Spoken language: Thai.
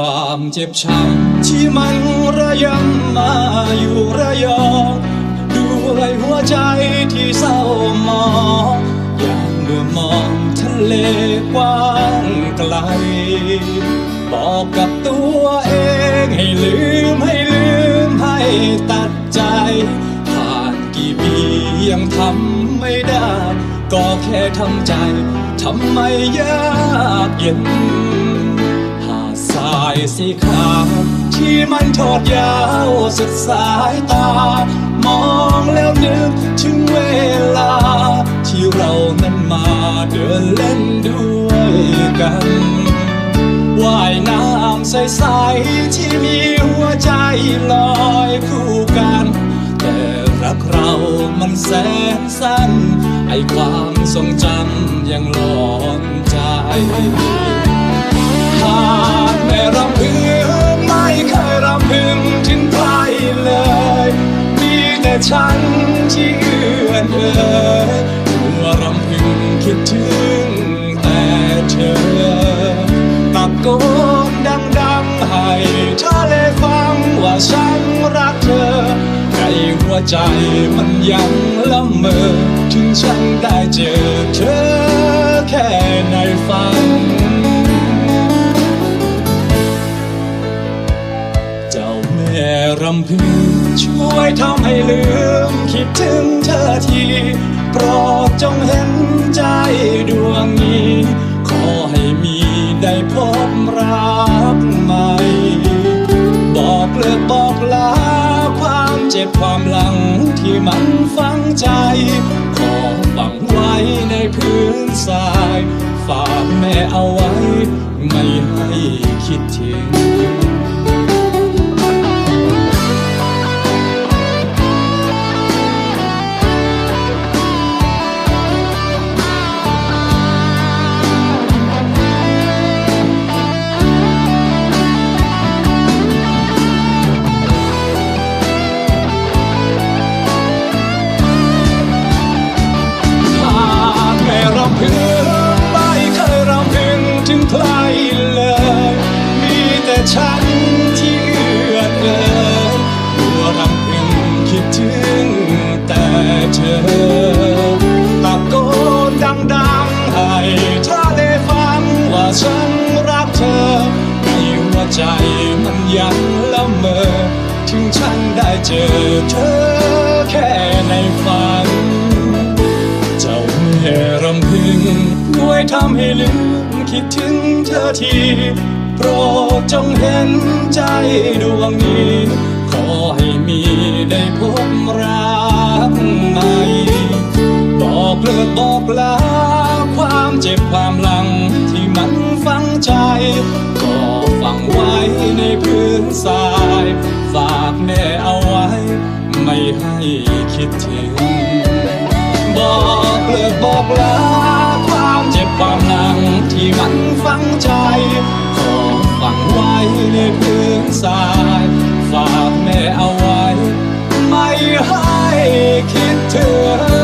ความเจ็บช้ำที่มันระยำมาอยู่ระยองด้วยหัวใจที่เศร้าหมองอยากเมื่อมองทะเลกว้างไกล บอกกับตัวเองให้ลืมให้ลืมให้ตัดใจ ผ่านกี่ปียังทำไม่ได้ ก็แค่ทำใจทำไมยากเย็น ดทรายสีขาวที่มันทอดยาวสุดสายตา มองแล้วนึกถึงเวลา ที่เรานั้นมาเดินเล่นด้วยกันว่ายน้ำใสๆที่มีหัวใจลอยคู่กัน แต่รักเรามันแสนสั้น ไอความทรงจำยังหลอนใจ ฉันที่เอื้อนเอ่ยหัวรำพึงคิดถึงแต่เธอตะโกนดังๆให้ทะเลฟังว่าฉันรักเธอในหัวใจมันยังละเมอถึงฉันได้เจอเธอแค่ในฝันเจ้าแม่รำพึง ช่วยทำให้ลืม คิดถึงเธอทีโปรดจงเห็นใจดวงนี้ ขอให้มีได้พบรักใหม่ บอกเลิกบอกลาความเจ็บความหลังที่มันฝังใจ ขอฝังไว้ในพื้นทราย ฝากแม่เอาไว้ ไม่ให้คิดถึง ใจมันยังละเมอ ถึงฉันได้เจอเธอแค่ในฝัน เจ้าแม่รำพึงด้วยทำให้ลืมคิดถึงเธอทีโปรดจงเห็นใจดวงนี้ ขอให้มีได้พบรักใหม่บอกเลิกบอกลาความเจ็บความหลังที่มันฝังใจ ฝังไว้ในพื้นทราย ฝากแม่เอาไว้ ไม่ให้คิดถึง บอกเลิกบอกลาความเจ็บความหลังที่มันฝังใจ ขอฝังไว้ในพื้นทราย ฝากแม่เอาไว้ ไม่ให้คิดถึง